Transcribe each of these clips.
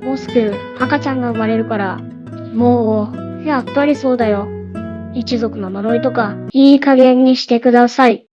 もうすぐ赤ちゃんが生まれるから、もう、やっぱりそうだよ。一族の呪いとか、いい加減にしてください。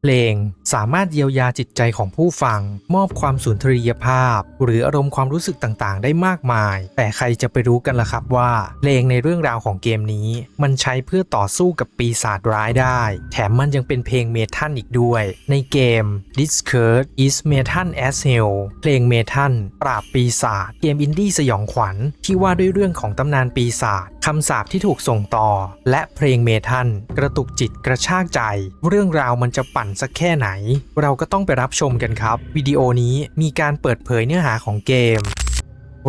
เพลง สามารถเยียวยาจิตใจของผู้ฟัง มอบความสุนทรียภาพ หรืออารมณ์ความรู้สึกต่างๆ ได้มากมาย แต่ใครจะไปรู้กันล่ะครับว่าเพลงในเรื่องราวของเกมนี้ มันใช้เพื่อต่อสู้กับปีศาจร้ายได้ แถมมันยังเป็นเพลงเมทัลอีกด้วย ในเกม Discurse is Metal as Hell เพลงเมทัลปราบปีศาจเกมอินดี้สยองขวัญที่ว่าด้วยเรื่องของตำนานปีศาจ คำสาปที่ถูกส่งต่อ และเพลงเมทัลกระตุกจิตกระชากใจ เรื่องราวมันจะปั่นสักแค่ไหน เราก็ต้องไปรับชมกันครับ วิดีโอนี้มีการเปิดเผยเนื้อหาของเกม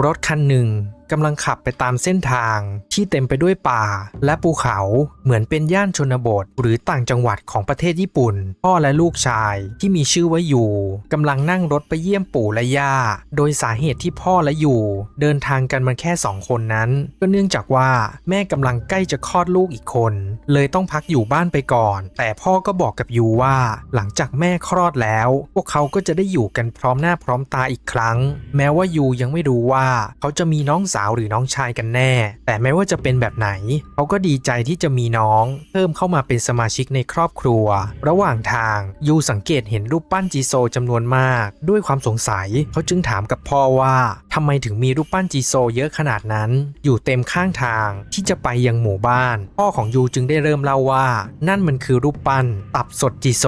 รถคันหนึ่ง กำลังขับไปตามเส้นทางที่เต็มไปด้วยป่า และภูเขาเหมือนเป็นย่านชนบท หรือต่างจังหวัดของประเทศญี่ปุ่น พ่อและลูกชายที่มีชื่อว่ายูกำลังนั่งรถไปเยี่ยมปู่และย่า โดยสาเหตุที่พ่อและยูเดินทางกันมาแค่สองคนนั้น ก็เนื่องจากว่าแม่กำลังใกล้จะคลอดลูกอีกคน เลยต้องพักอยู่บ้านไปก่อน แต่พ่อก็บอกกับยูว่า หลังจากแม่คลอดแล้ว พวกเขาก็จะได้อยู่กันพร้อมหน้าพร้อมตาอีกครั้ง แม้ว่ายูยังไม่รู้ว่าเขาจะมีน้องสาวหรือน้องชายกันแน่ แต่ไม่ว่าจะเป็นแบบไหน เขาก็ดีใจที่จะมีน้อง เพิ่มเข้ามาเป็นสมาชิกในครอบครัว ระหว่างทางยูสังเกตเห็นรูปปั้นจีโซจำนวนมาก ด้วยความสงสัยเขาจึงถามกับพ่อว่าทำไมถึงมีรูปปั้นจีโซเยอะขนาดนั้น อยู่เต็มข้างทางที่จะไปยังหมู่บ้าน พ่อของยูจึงได้เริ่มเล่าว่า นั่นมันคือรูปปั้น ตับสดจีโซ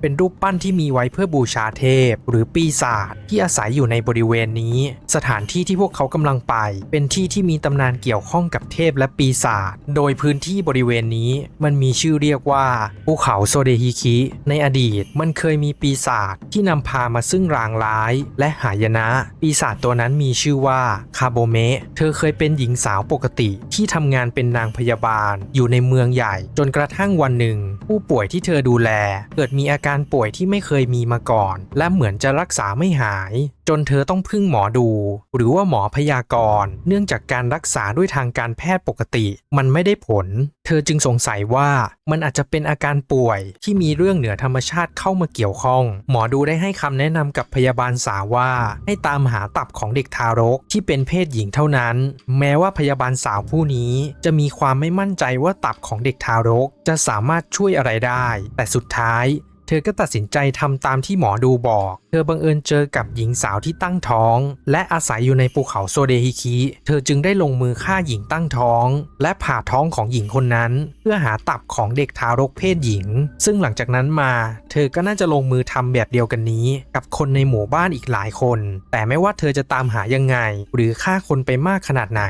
เป็นรูปปั้นที่มีไว้เพื่อบูชาเทพ หรือปีศาจที่อาศัยอยู่ในบริเวณนี้ สถานที่ที่พวกเขากำลังไปเป็นที่ที่มีตำนานเกี่ยวข้องกับเทพและปีศาจ โดยพื้นที่บริเวณนี้มันมีชื่อเรียกว่าภูเขาโซเดฮิคิ ในอดีตมันเคยมีปีศาจที่นำพามาซึ่งรางร้ายและหายนะ ปีศาจตัวนั้นมีชื่อว่าคาโบเมะ เธอเคยเป็นหญิงสาวปกติที่ทำงานเป็นนางพยาบาล อยู่ในเมืองใหญ่ จนกระทั่งวันหนึ่ง ผู้ป่วยที่เธอดูแล เกิดมีอาการป่วยที่ไม่เคยมีมาก่อน และเหมือนจะรักษาไม่หาย จนเธอต้องพึ่งหมอดู หรือว่าหมอพยากรณ์เนื่องจากการรักษาด้วยทางการแพทย์ปกติ มันไม่ได้ผล เธอจึงสงสัยว่ามันอาจจะเป็นอาการป่วยที่มีเรื่องเหนือธรรมชาติเข้ามาเกี่ยวข้อง หมอดูได้ให้คำแนะนำกับพยาบาลสาวว่า ให้ตามหาตับของเด็กทารกที่เป็นเพศหญิงเท่านั้น แม้ว่าพยาบาลสาวผู้นี้จะมีความไม่มั่นใจว่าตับของเด็กทารก จะสามารถช่วยอะไรได้ แต่สุดท้าย เธอก็ตัดสินใจทำตามที่หมอดูบอก เธอบังเอิญเจอกับหญิงสาวที่ตั้งท้อง และอาศัยอยู่ในภูเขาโซเดฮิคิ เธอจึงได้ลงมือฆ่าหญิงตั้งท้อง และผ่าท้องของหญิงคนนั้น เพื่อหาตับของเด็กทารกเพศหญิง ซึ่งหลังจากนั้นมา เธอก็น่าจะลงมือทำแบบเดียวกันนี้ กับคนในหมู่บ้านอีกหลายคน แต่ไม่ว่าเธอจะตามหายังไง หรือฆ่าคนไปมากขนาดไหน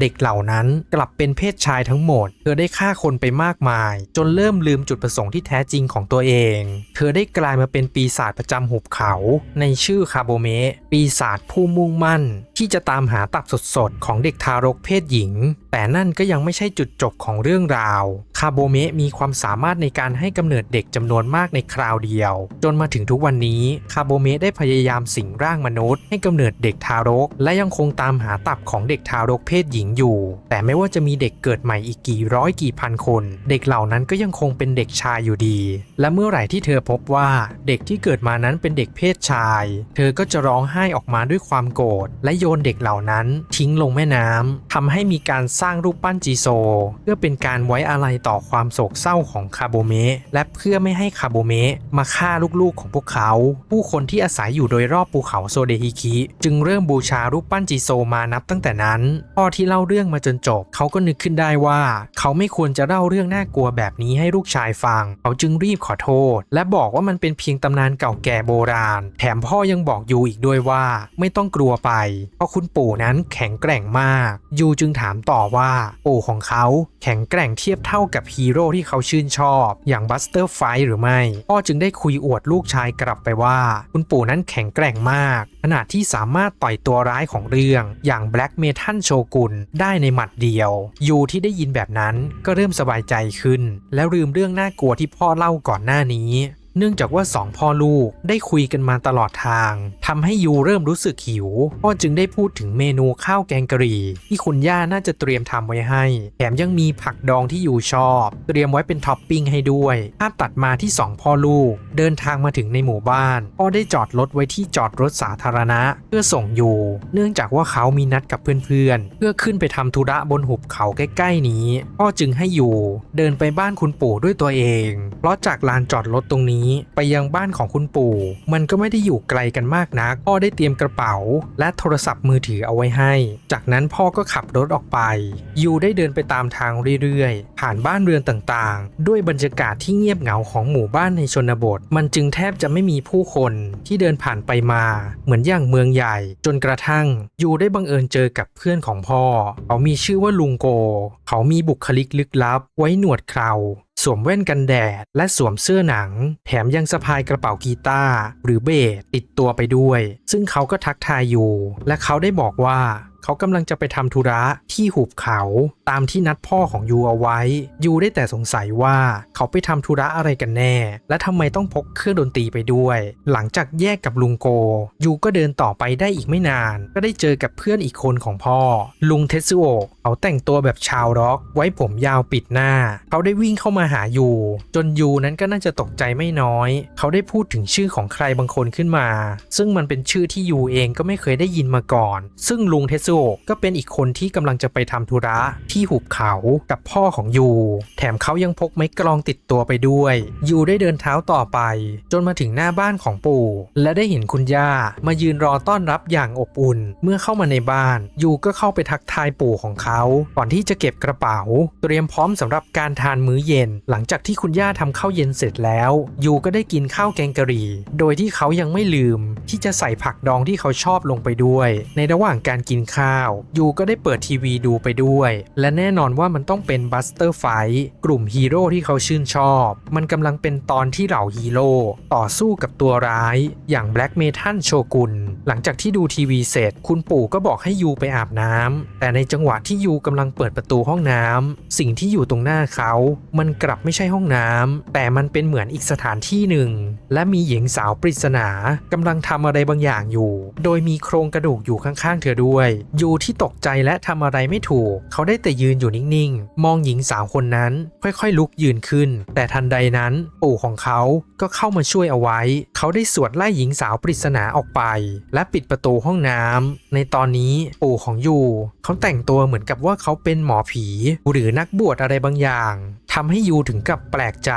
เด็กเหล่านั้นกลับเป็นเพศชายทั้งหมด เธอได้ฆ่าคนไปมากมาย จนเริ่มลืมจุดประสงค์ที่แท้จริงของตัวเองเธอได้กลายมาเป็นปีศาจประจำหุบเขา ในชื่อคาโบเมะปีศาจผู้มุ่งมั่น ที่จะตามหาตับสดๆ ของเด็กทารกเพศหญิงแต่นั่นก็ยังไม่ใช่จุดจบของเรื่องราว คาโบเมะมีความสามารถในการให้กำเนิดเด็กจำนวนมากในคราวเดียว จนมาถึงทุกวันนี้ คาโบเมะได้พยายามสิงร่างมนุษย์ให้กำเนิดเด็กทารก และยังคงตามหาตับของเด็กทารกเพศหญิงอยู่ แต่ไม่ว่าจะมีเด็กเกิดใหม่อีกกี่ร้อยกี่พันคน เด็กเหล่านั้นก็ยังคงเป็นเด็กชายอยู่ดี และเมื่อไหร่ที่เธอพบว่าเด็กที่เกิดมานั้นเป็นเด็กเพศชาย เธอก็จะร้องไห้ออกมาด้วยความโกรธและโยนเด็กเหล่านั้น ทิ้งลงแม่น้ำทำให้มีการสร้างรูปปั้นจีโซ เพื่อเป็นการไว้อาลัยต่อความโศกเศร้าของคาโบเมะและเพื่อไม่ให้คาโบเมะมาฆ่าลูกๆของพวกเขา ผู้คนที่อาศัยอยู่โดยรอบภูเขาโซเดฮิคิจึงเริ่มบูชารูปปั้นจีโซมานับตั้งแต่นั้นพ่อที่เล่าเรื่องมาจนจบ เขาก็นึกขึ้นได้ว่า เขาไม่ควรจะเล่าเรื่องน่ากลัวแบบนี้ให้ลูกชายฟัง เขาจึงรีบขอโทษ และบอกว่ามันเป็นเพียงตำนานเก่าแก่โบราณ แถมพ่อยังบอกยูอีกด้วยว่า ไม่ต้องกลัวไป เพราะคุณปู่นั้นแข็งแกร่งมาก ยูจึงถามต่อว่าปู่ของเขาแข็งแกร่งเทียบเท่ากับฮีโร่ที่เขาชื่นชอบ อย่างบัสเตอร์ไฟหรือไม่ พ่อจึงได้คุยอวดลูกชายกลับไปว่า คุณปู่นั้นแข็งแกร่งมาก ขนาดที่สามารถต่อยตัวร้ายของเรื่อง อย่างแบล็กเมทัลโชกุนได้ในหมัดเดียว ยูที่ได้ยินแบบนั้นก็เริ่มสบายใจขึ้น แล้วลืมเรื่องน่ากลัวที่พ่อเล่าก่อนหน้านี้ เนื่องจากว่าสองพ่อลูกได้คุยกันมาตลอดทางทำให้ยูเริ่มรู้สึกหิวพ่อจึงได้พูดถึงเมนูข้าวแกงกะหรี่ ที่คุณย่าน่าจะเตรียมทำไว้ให้ แถมยังมีผักดองที่ยูชอบ เตรียมไว้เป็นท็อปปิ้งให้ด้วยภาพตัดมาที่สองพ่อลูก เดินทางมาถึงในหมู่บ้านพ่อได้จอดรถไว้ที่จอดรถสาธารณะ เพื่อส่งยูเนื่องจากว่าเขามีนัดกับเพื่อนๆ เพื่อขึ้นไปทำธุระบนหุบเขาใกล้ๆนี้ พ่อจึงให้ยูเดินไปบ้านคุณปู่ด้วยตัวเอง เพราะจากลานจอดรถตรงนี้ไปยังบ้านของคุณปู่ มันก็ไม่ได้อยู่ไกลกันมากนัก พ่อได้เตรียมกระเป๋า และโทรศัพท์มือถือเอาไว้ให้ จากนั้นพ่อก็ขับรถออกไป ยูได้เดินไปตามทางเรื่อยๆ ผ่านบ้านเรือนต่างๆ ด้วยบรรยากาศที่เงียบเหงาของหมู่บ้านในชนบท มันจึงแทบจะไม่มีผู้คนที่เดินผ่านไปมา เหมือนอย่างเมืองใหญ่ จนกระทั่งยูได้บังเอิญเจอกับเพื่อนของพ่อ เขามีชื่อว่าลุงโก เขามีบุคลิกลึกลับ ไว้หนวดเครา สวมแว่นกันแดด และสวมเสื้อหนัง แถมยังสะพายกระเป๋ากีตาร์หรือเบสติดตัวไปด้วย ซึ่งเขาก็ทักทายอยู่ และเขาได้บอกว่า เขากำลังจะไปทำธุระที่หุบเขาตามที่นัดพ่อของยูเอาไว้ ยูได้แต่สงสัยว่าเขาไปทำธุระอะไรกันแน่ และทำไมต้องพกเครื่องดนตรีไปด้วย หลังจากแยกกับลุงโก ยูก็เดินต่อไปได้อีกไม่นาน ก็ได้เจอกับเพื่อนอีกคนของพ่อ ลุงเทสซุโอเขาแต่งตัวแบบชาวร็อก ไว้ผมยาวปิดหน้า เขาได้วิ่งเข้ามาหายูจนยูนั้นก็น่าจะตกใจไม่น้อย เขาได้พูดถึงชื่อของใครบางคนขึ้นมา ซึ่งมันเป็นชื่อที่ยูเองก็ไม่เคยได้ยินมาก่อน ซึ่งลุงเทสซุโอะก็เป็นอีกคนที่กำลังจะไปทำธุระที่หุบเขากับพ่อของยูแถมเขายังพกไม้กลองติดตัวไปด้วยยูได้เดินเท้าต่อไป จนมาถึงหน้าบ้านของปู่ และได้เห็นคุณย่ามายืนรอต้อนรับอย่างอบอุ่น เมื่อเข้ามาในบ้านยูก็เข้าไปทักทายปู่ของเขาก่อนที่จะเก็บกระเป๋า เตรียมพร้อมสำหรับการทานมื้อเย็น หลังจากที่คุณย่าทำข้าวเย็นเสร็จแล้วยูก็ได้กินข้าวแกงกะหรี่ โดยที่เขายังไม่ลืม ที่จะใส่ผักดองที่เขาชอบลงไปด้วย ในระหว่างการกินข้าวยูก็ได้เปิดทีวีดูไปด้วย และแน่นอนว่ามันต้องเป็นบัสเตอร์ไฟกลุ่มฮีโร่ที่เขาชื่นชอบ มันกำลังเป็นตอนที่เหล่าฮีโร่ต่อสู้กับตัวร้าย อย่างแบล็กเมทัลโชกุนหลังจากที่ดูทีวีเสร็จ คุณปู่ก็บอกให้ยูไปอาบน้ำแต่ในจังหวะที่ยูกำลังเปิดประตูห้องน้ำสิ่งที่อยู่ตรงหน้าเขา มันกลับไม่ใช่ห้องน้ำแต่มันเป็นเหมือนอีกสถานที่หนึ่ง และมีหญิงสาวปริศนากำลังทำอะไรบางอย่างอยู่ โดยมีโครงกระดูกอยู่ข้างๆ เธอด้วยยูที่ตกใจและทำอะไรไม่ถูก เขาได้แต่ยืนอยู่นิ่งๆ มองหญิงสาวคนนั้น ค่อยๆ ลุกยืนขึ้น แต่ทันใดนั้น ปู่ของเขาก็เข้ามาช่วยเอาไว้ เขาได้สวดไล่หญิงสาวปริศนาออกไป และปิดประตูห้องน้ำในตอนนี้ปู่ของยูเขาแต่งตัวเหมือนกับว่าเขาเป็นหมอผี หรือนักบวชอะไรบางอย่างทำให้ยูถึงกับแปลกใจ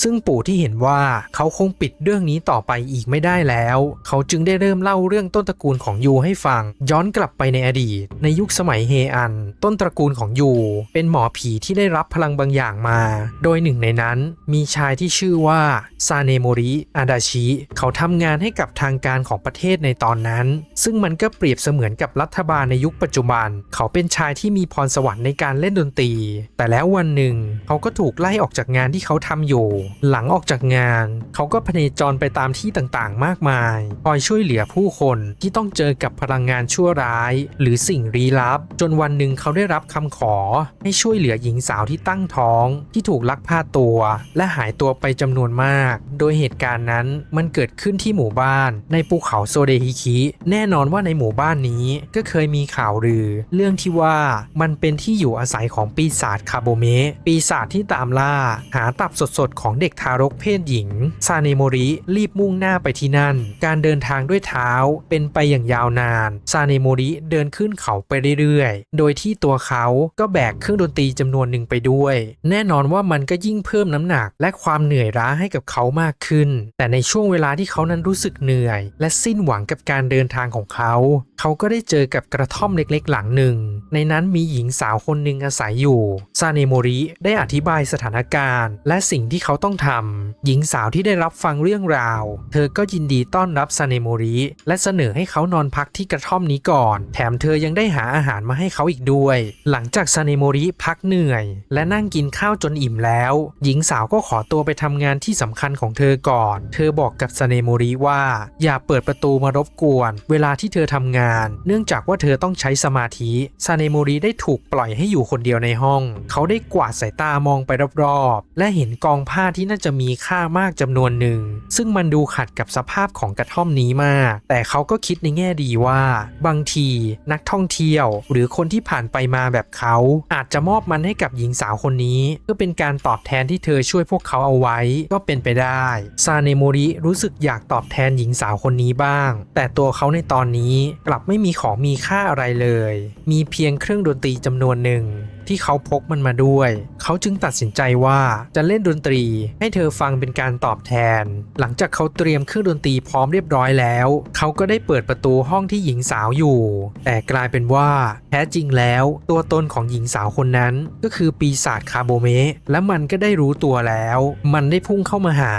ซึ่งปู่ที่เห็นว่าเขาคงปิดเรื่องนี้ต่อไปอีกไม่ได้แล้ว เขาจึงได้เริ่มเล่าเรื่องต้นตระกูลของยูให้ฟัง ย้อนกลับไปในอดีต ในยุคสมัยเฮอัน ต้นตระกูลของยูเป็นหมอผีที่ได้รับพลังบางอย่างมา โดยหนึ่งในนั้นมีชายที่ชื่อว่าซาเนโมริอาดาชิ เขาทำงานให้กับทางการของประเทศในตอนนั้น ซึ่งมันก็เปรียบเสมือนกับรัฐบาลในยุคปัจจุบัน เขาเป็นชายที่มีพรสวรรค์ในการเล่นดนตรี แต่แล้ววันหนึ่งเขาก็ถูกไล่ออกจากงานที่เขาทำอยู่ หลังออกจากงาน เขาก็พเนจรไปตามที่ต่างๆ มากมายคอยช่วยเหลือผู้คนที่ต้องเจอกับพลังงานชั่วร้าย หรือสิ่งลี้ลับ จนวันหนึ่งเขาได้รับคำขอ ให้ช่วยเหลือหญิงสาวที่ตั้งท้อง ที่ถูกลักพาตัว และหายตัวไปจำนวนมาก โดยเหตุการณ์นั้นมันเกิดขึ้นที่หมู่บ้าน ในภูเขาโซเดฮิคิ แน่นอนว่าในหมู่บ้านนี้ก็เคยมีข่าวลือ เรื่องที่ว่ามันเป็นที่อยู่อาศัยของปีศาจคาโบเมะปีศาจที่ตามล่า หาตับสดๆ ของเด็กทารกเพศหญิง ซาเนโมริรีบมุ่งหน้าไปที่นั่น การเดินทางด้วยเท้าเป็นไปอย่างยาวนาน ซาเนโมริเดินขึ้นเขาไปเรื่อยๆ โดยที่ตัวเขาก็แบกเครื่องดนตรีจำนวนหนึ่งไปด้วย แน่นอนว่ามันก็ยิ่งเพิ่มน้ำหนัก และความเหนื่อยล้าให้กับเขามากขึ้น แต่ในช่วงเวลาที่เขานั้นรู้สึกเหนื่อย และสิ้นหวังกับการเดินทางของเขา เขาก็ได้เจอกับกระท่อมเล็กๆ หลังหนึ่ง ในนั้นมีหญิงสาวคนหนึ่งอาศัยอยู่ ซาเนโมริได้อธิบายสถานการณ์ และสิ่งที่เขาต้องทำหญิงสาวที่ได้รับฟังเรื่องราว เธอก็ยินดีต้อนรับซาเนโมริ และเสนอให้เขานอนพักที่กระท่อมนี้ก่อน แถมเธอยังได้หาอาหารมาให้เขาอีกด้วย หลังจากซาเนโมริพักเหนื่อย และนั่งกินข้าวจนอิ่มแล้ว หญิงสาวก็ขอตัวไปทำงานที่สำคัญของเธอก่อน เธอบอกกับซาเนโมริว่า อย่าเปิดประตูมารบกวน เวลาที่เธอทำงาน เนื่องจากว่าเธอต้องใช้สมาธิซาเนโมริได้ถูกปล่อยให้อยู่คนเดียวในห้อง เขาได้กวาดสายตามององไปรอบๆ และเห็นกองผ้าที่น่าจะมีค่ามากจำนวนหนึ่ง ซึ่งมันดูขัดกับสภาพของกระท่อมนี้มาก แต่เขาก็คิดในแง่ดีว่า บางทีนักท่องเที่ยว หรือคนที่ผ่านไปมาแบบเขา อาจจะมอบมันให้กับหญิงสาวคนนี้ เพื่อเป็นการตอบแทนที่เธอช่วยพวกเขาเอาไว้ก็เป็นไปได้ซาเนโมริรู้สึกอยากตอบแทนหญิงสาวคนนี้บ้าง แต่ตัวเขาในตอนนี้กลับไม่มีของมีค่าอะไรเลย มีเพียงเครื่องดนตรีจำนวนหนึ่ง ที่เขาพกมันมาด้วย เขาจึงตัดสินใจว่าจะเล่นดนตรีให้เธอฟังเป็นการตอบแทน หลังจากเขาเตรียมเครื่องดนตรีพร้อมเรียบร้อยแล้ว เขาก็ได้เปิดประตูห้องที่หญิงสาวอยู่ แต่กลายเป็นว่าแท้จริงแล้ว ตัวตนของหญิงสาวคนนั้น ก็คือปีศาจคาโบเมะและมันก็ได้รู้ตัวแล้ว มันได้พุ่งเข้ามาหา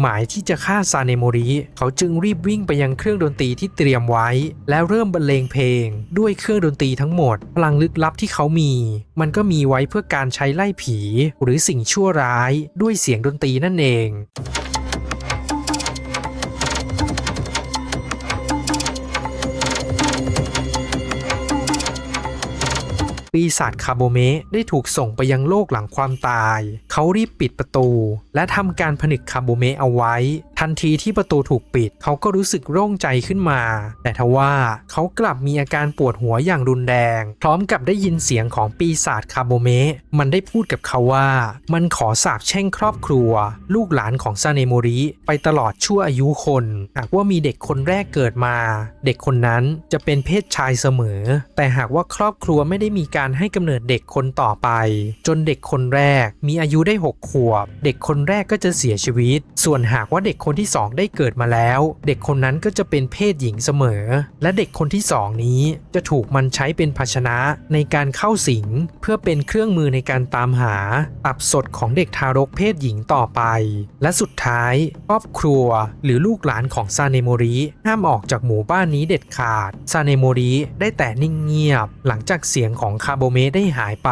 หมายที่จะฆ่าซาเนโมริเขาจึงรีบวิ่งไปยังเครื่องดนตรีที่เตรียมไว้ แล้วเริ่มบรรเลงเพลง ด้วยเครื่องดนตรีทั้งหมดพลังลึกลับที่เขามี มันก็มีไว้เพื่อการใช้ไล่ผี หรือสิ่งชั่วร้ายด้วยเสียงดนตรีนั่นเองปีศาจคาโบเมะได้ถูกส่งไปยังโลกหลังความตาย เขารีบปิดประตู และทำการผนึกคาโบเมะเอาไว้ ทันทีที่ประตูถูกปิด เขาก็รู้สึกโล่งใจขึ้นมา แต่ทว่าเขากลับมีอาการปวดหัวอย่างรุนแรง พร้อมกับได้ยินเสียงของปีศาจคาโบเมะมันได้พูดกับเขาว่า มันขอสาบแช่งครอบครัว ลูกหลานของซาเนโมริ ไปตลอดชั่วอายุคน หากว่ามีเด็กคนแรกเกิดมา เด็กคนนั้นจะเป็นเพศชายเสมอ แต่หากว่าครอบครัวไม่ได้มีการให้กำเนิดเด็กคนต่อไป จนเด็กคนแรกมีอายุได้ 6 ขวบ เด็กคนแรกก็จะเสียชีวิต ส่วนหากว่าเด็กคนที่ 2 ได้เกิดมาแล้ว เด็กคนนั้นก็จะเป็นเพศหญิงเสมอ และเด็กคนที่ 2 นี้จะถูกมันใช้เป็นภาชนะในการเข้าสิง เพื่อเป็นเครื่องมือในการตามหาตับสดของเด็กทารกเพศหญิงต่อไป และสุดท้ายครอบครัว หรือลูกหลานของซาเนโมริห้ามออกจากหมู่บ้านนี้เด็ดขาดซาเนโมริได้แต่นิ่งเงียบ หลังจากเสียงของคาโบเมะได้หายไป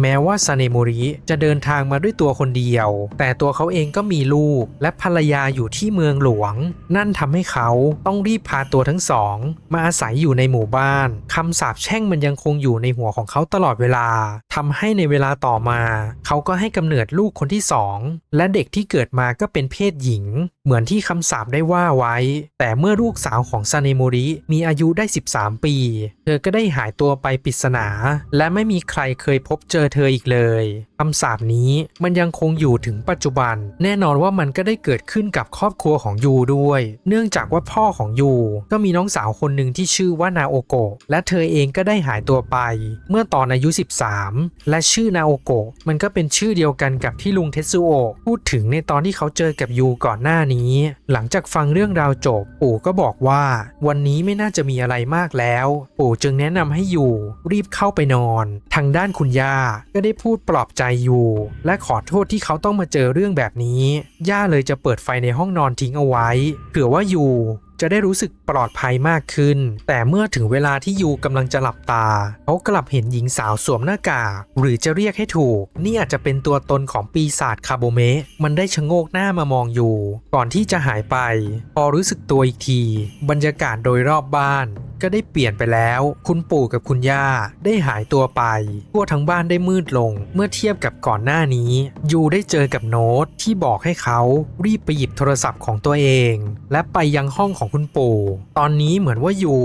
แม้ว่าซาเนโมริจะเดินทางมาด้วยด้วยตัวคนเดียว แต่ตัวเขาเองก็มีลูก และภรรยาอยู่ที่เมืองหลวง นั่นทำให้เขาต้องรีบพาตัวทั้งสอง มาอาศัยอยู่ในหมู่บ้านคำสาปแช่งมันยังคงอยู่ในหัวของเขาตลอดเวลาทำให้ในเวลาต่อมา เขาก็ให้กำเนิดลูกคนที่สองและเด็กที่เกิดมาก็เป็นเพศหญิง เหมือนที่คำสาปได้ว่าไว้ แต่เมื่อลูกสาวของซาเนโมริมีอายุได้ 13 ปี เธอก็ได้หายตัวไปปริศนา และไม่มีใครเคยพบเจอเธออีกเลยคำสาปนี้มันยังคงอยู่ถึงปัจจุบัน แน่นอนว่ามันก็ได้เกิดขึ้นกับครอบครัวของยูด้วย เนื่องจากว่าพ่อของยูก็มีน้องสาวคนหนึ่งที่ชื่อว่านาโอโกะและเธอเองก็ได้หายตัวไป เมื่อตอนอายุ 13 และชื่อนาโอโกะมันก็เป็นชื่อเดียวกันกับที่ลุงเทสึโอะพูดถึงในตอนที่เขาเจอกับยูก่อนหน้านี้ หลังจากฟังเรื่องราวจบปู่ก็บอกว่า วันนี้ไม่น่าจะมีอะไรมากแล้ว ปู่จึงแนะนำให้ยูรีบเข้าไปนอน ทางด้านคุณย่าก็ได้พูดปลอบใจยูและขอโทษที่เขาต้องมาเจอเรื่องแบบนี้ ย่าเลยจะเปิดไฟในห้องนอนทิ้งเอาไว้เผื่อว่าอยู่ จะได้รู้สึกปลอดภัยมากขึ้น แต่เมื่อถึงเวลาที่ยูกำลังจะหลับตา เขากลับเห็นหญิงสาวสวมหน้ากากหรือจะเรียกให้ถูก นี่อาจจะเป็นตัวตนของปีศาจคาโบเมะมันได้ชะโงกหน้ามามองอยู่ก่อนที่จะหายไป พอรู้สึกตัวอีกที บรรยากาศโดยรอบบ้านก็ได้เปลี่ยนไปแล้ว คุณปู่กับคุณย่าได้หายตัวไป ทั่วทั้งบ้านได้มืดลง เมื่อเทียบกับก่อนหน้านี้ ยูได้เจอกับโน้ตที่บอกให้เขารีบไปหยิบโทรศัพท์ของตัวเอง และไปยังห้องของคุณปู่ ตอนนี้เหมือนว่าอยู่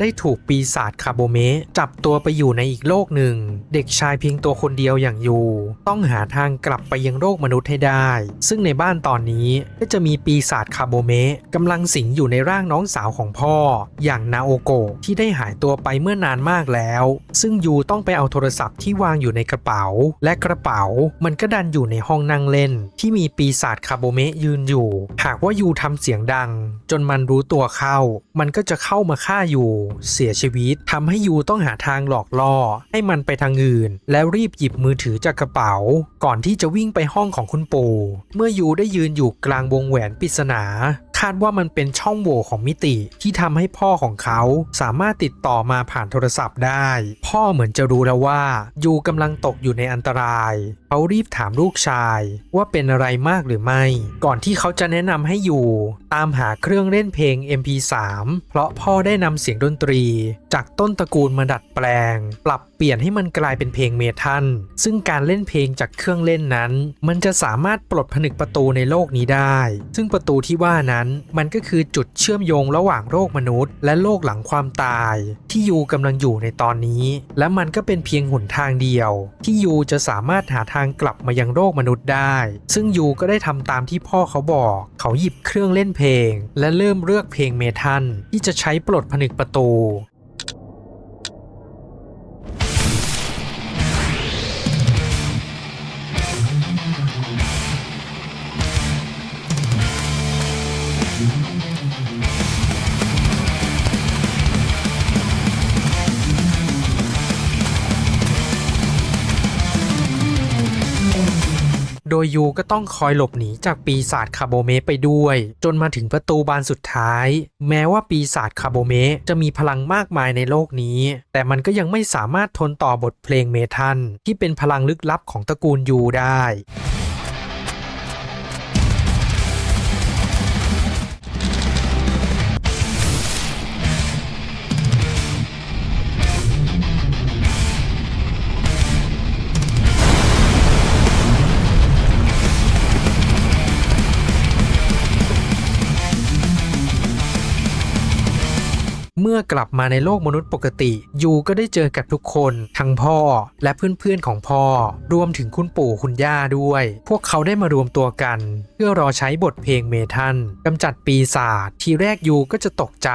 ได้ถูกปีศาจคาโบเมะจับตัวไปอยู่ในอีกโลกหนึ่ง เด็กชายเพียงตัวคนเดียวอย่างยูต้องหาทางกลับไปยังโลกมนุษย์ให้ได้ ซึ่งในบ้านตอนนี้ก็จะมีปีศาจคาโบเมะกำลังสิงอยู่ในร่างน้องสาวของพ่อ อย่างนาโอโกะที่ได้หายตัวไปเมื่อนานมากแล้ว ซึ่งยูต้องไปเอาโทรศัพท์ที่วางอยู่ในกระเป๋า และกระเป๋ามันก็ดันอยู่ในห้องนั่งเล่น ที่มีปีศาจคาโบเมะยืนอยู่ หากว่ายูทำเสียงดัง จนมันรู้ตัวเข้า มันก็จะเข้ามาฆ่ายูเสียชีวิตทำให้ยูต้องหาทางหลอกล่อ ให้มันไปทางอื่น แล้วรีบหยิบมือถือจากกระเป๋า ก่อนที่จะวิ่งไปห้องของคุณปู่ เมื่อยูได้ยืนอยู่กลางวงแหวนปริศนา คาดว่ามันเป็นช่องโหว่ของมิติที่ทำให้พ่อของเขาสามารถติดต่อมาผ่านโทรศัพท์ได้ พ่อเหมือนจะรู้แล้วว่ายูกำลังตกอยู่ในอันตราย เขารีบถามลูกชายว่าเป็นอะไรมากหรือไม่ ก่อนที่เขาจะแนะนำให้อยู่ตามหาเครื่องเล่นเพลง MP3 เพราะพ่อได้นำเสียงดนตรี จากต้นตระกูลมาดัดแปลง ปรับ เปลี่ยนให้มันกลายเป็นเพลงเมทัลซึ่งการเล่นเพลงจากเครื่องเล่นนั้น มันจะสามารถปลดผนึกประตูในโลกนี้ได้ ซึ่งประตูที่ว่านั้นมันก็คือจุดเชื่อมโยงระหว่างโลกมนุษย์ และโลกหลังความตาย ที่ยูกำลังอยู่ในตอนนี้ และมันก็เป็นเพียงหนทางเดียว ที่ยูจะสามารถหาทางกลับมายังโลกมนุษย์ได้ ซึ่งยูก็ได้ทำตามที่พ่อเขาบอก เขาหยิบเครื่องเล่นเพลง และเริ่มเลือกเพลงเมทัลที่จะใช้ปลดผนึกประตู โดยยูก็ต้องคอยหลบหนีจากปีศาจคาโบเมไปด้วย จนมาถึงประตูบานสุดท้าย แม้ว่าปีศาจคาโบเมจะมีพลังมากมายในโลกนี้ แต่มันก็ยังไม่สามารถทนต่อบทเพลงเมทัลที่เป็นพลังลึกลับของตระกูลยูได้ มื่อกลับมาในโลกมนุษย์ปกติ ยูก็ได้เจอกับทุกคน ทั้งพ่อและเพื่อนๆของพ่อ รวมถึงคุณปู่คุณย่าด้วย พวกเขาได้มารวมตัวกัน เพื่อรอใช้บทเพลงเมทัลกำจัดปีศาจทีแรกยูก็จะตกใจ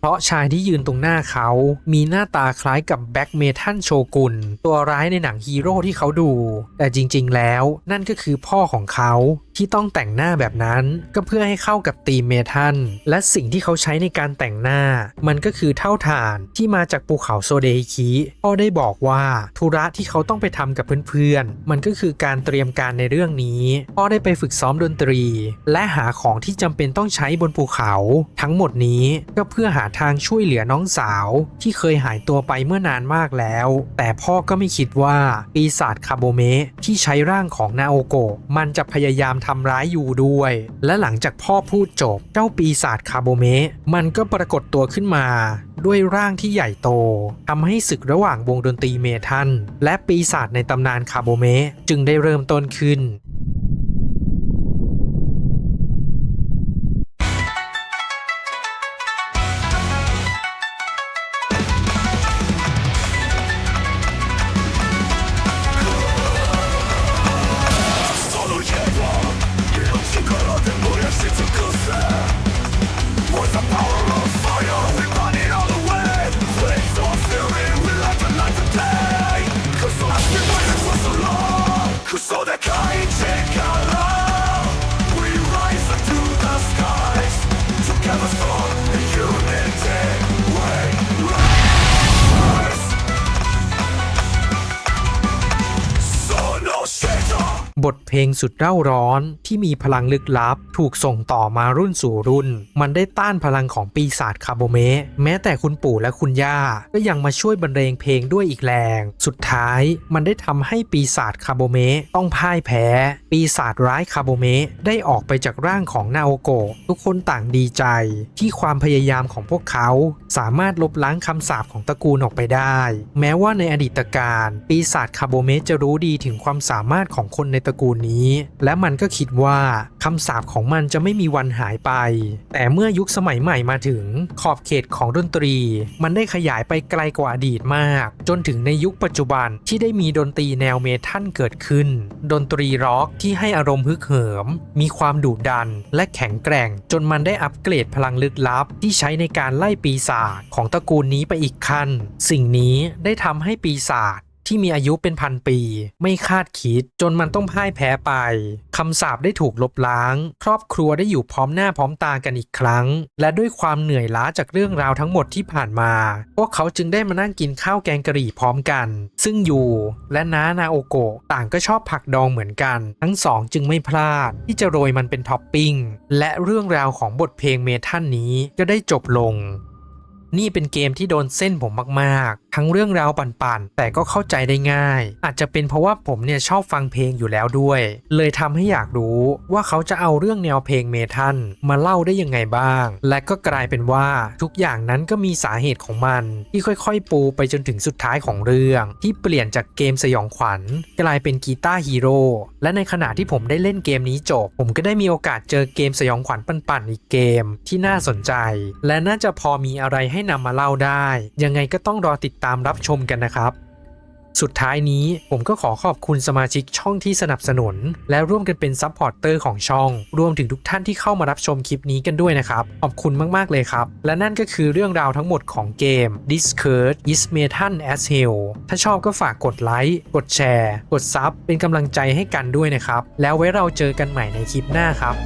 เพราะชายที่ยืนตรงหน้าเขา มีหน้าตาคล้ายกับแบ็กเมทัลโชกุนตัวร้ายในหนังฮีโร่ที่เขาดู แต่จริงๆแล้วนั่นก็คือพ่อของเขา ที่ต้องแต่งหน้าแบบนั้น ก็เพื่อให้เข้ากับธีมเมทัลและสิ่งที่เขาใช้ในการแต่งหน้า มันก็คือเท่าฐานที่มาจากภูเขาโซเดฮิคิพ่อได้บอกว่าธุระที่เขาต้องไปทำกับเพื่อนๆ มันก็คือการเตรียมการในเรื่องนี้พ่อได้ไปฝึกซ้อมดนตรี และหาของที่จำเป็นต้องใช้บนภูเขา ทั้งหมดนี้ก็เพื่อหาทางช่วยเหลือน้องสาว ที่เคยหายตัวไปเมื่อนานมากแล้ว แต่พ่อก็ไม่คิดว่าปีศาจคาโบเมะที่ใช้ร่างของนาโอโกะมันจะพยายามททำร้ายอยู่ด้วย และหลังจากพ่อพูดจบ เจ้าปีศาจคาโบเมะมันก็ปรากฏตัวขึ้นมา ด้วยร่างที่ใหญ่โตทำให้ศึกระหว่างวงดนตรีเมทัลและปีศาจในตำนานคาโบเมะจึงได้เริ่มต้นขึ้น บทเพลงสุดเร่าร้อนที่มีพลังลึกลับ ถูกส่งต่อมารุ่นสู่รุ่น มันได้ต้านพลังของปีศาจคาโบเมะแม้แต่คุณปู่และคุณย่า ก็ยังมาช่วยบรรเลงเพลงด้วยอีกแรง สุดท้ายมันได้ทำให้ปีศาจคาโบเมะต้องพ่ายแพ้ ปีศาจร้ายคาโบเมะได้ออกไปจากร่างของนาโอโกะทุกคนต่างดีใจ ที่ความพยายามของพวกเขา สามารถลบล้างคำสาปของตระกูลออกไปได้ แม้ว่าในอดีตการ ปีศาจคาโบเมะจะรู้ดีถึงความสามารถของคนในตระกูลนี้ และมันก็คิดว่าคำสาปของมันจะไม่มีวันหายไป แต่เมื่อยุคสมัยใหม่มาถึงขอบเขตของดนตรี มันได้ขยายไปไกลกว่าอดีตมาก จนถึงในยุคปัจจุบันที่ได้มีดนตรีแนวเมทัลเกิดขึ้น ดนตรีร็อกที่ให้อารมณ์ฮึกเหิม มีความดุดัน และแข็งแกร่ง จนมันได้อัปเกรดพลังลึกลับ ที่ใช้ในการไล่ปีศาจของตระกูลนี้ไปอีกขั้น สิ่งนี้ได้ทำให้ปีศาจ ที่มีอายุเป็นพันปี ไม่คาดคิด จนมันต้องพ่ายแพ้ไปคำสาปได้ถูกลบล้าง ครอบครัวได้อยู่พร้อมหน้าพร้อมตากันอีกครั้ง และด้วยความเหนื่อยล้าจากเรื่องราวทั้งหมดที่ผ่านมา พวกเขาจึงได้มานั่งกินข้าวแกงกะหรี่พร้อมกัน ซึ่งยูและน้านาโอโกะต่างก็ชอบผักดองเหมือนกัน ทั้งสองจึงไม่พลาด ที่จะโรยมันเป็นท็อปปิ้งและเรื่องราวของบทเพลงเมทัลนี้ก็ได้จบลง นี่เป็นเกมที่โดนเส้นผมมากๆ ทั้งเรื่องราวปั่นๆ แต่ก็เข้าใจได้ง่าย อาจจะเป็นเพราะว่าผมเนี่ยชอบฟังเพลงอยู่แล้วด้วย เลยทำให้อยากรู้ว่าเขาจะเอาเรื่องแนวเพลงเมทัลมาเล่าได้ยังไงบ้าง และก็กลายเป็นว่าทุกอย่างนั้นก็มีสาเหตุของมัน ที่ค่อยๆ ปูไปจนถึงสุดท้ายของเรื่อง ที่เปลี่ยนจากเกมสยองขวัญ กลายเป็นกีตาร์ฮีโร่ และในขณะที่ผมได้เล่นเกมนี้จบ ผมก็ได้มีโอกาสเจอเกมสยองขวัญปั่นๆอีกเกม ที่น่าสนใจ และน่าจะพอมีอะไรใหให้นำมาเล่าได้ ยังไงก็ต้องรอติดตามรับชมกันนะครับ สุดท้ายนี้ผมก็ขอขอบคุณสมาชิกช่องที่สนับสนุน และร่วมกันเป็นซัพพอร์ตเตอร์ของช่อง รวมถึงทุกท่านที่เข้ามารับชมคลิปนี้กันด้วยนะครับ ขอบคุณมาก ๆ เลยครับ และนั่นก็คือเรื่องราวทั้งหมดของเกม Discord is Metal as Hell ถ้าชอบก็ฝากกดไลค์กดแชร์ กดซับเป็นกำลังใจให้กันด้วยนะครับแล้วไว้เราเจอกันใหม่ในคลิปหน้าครับ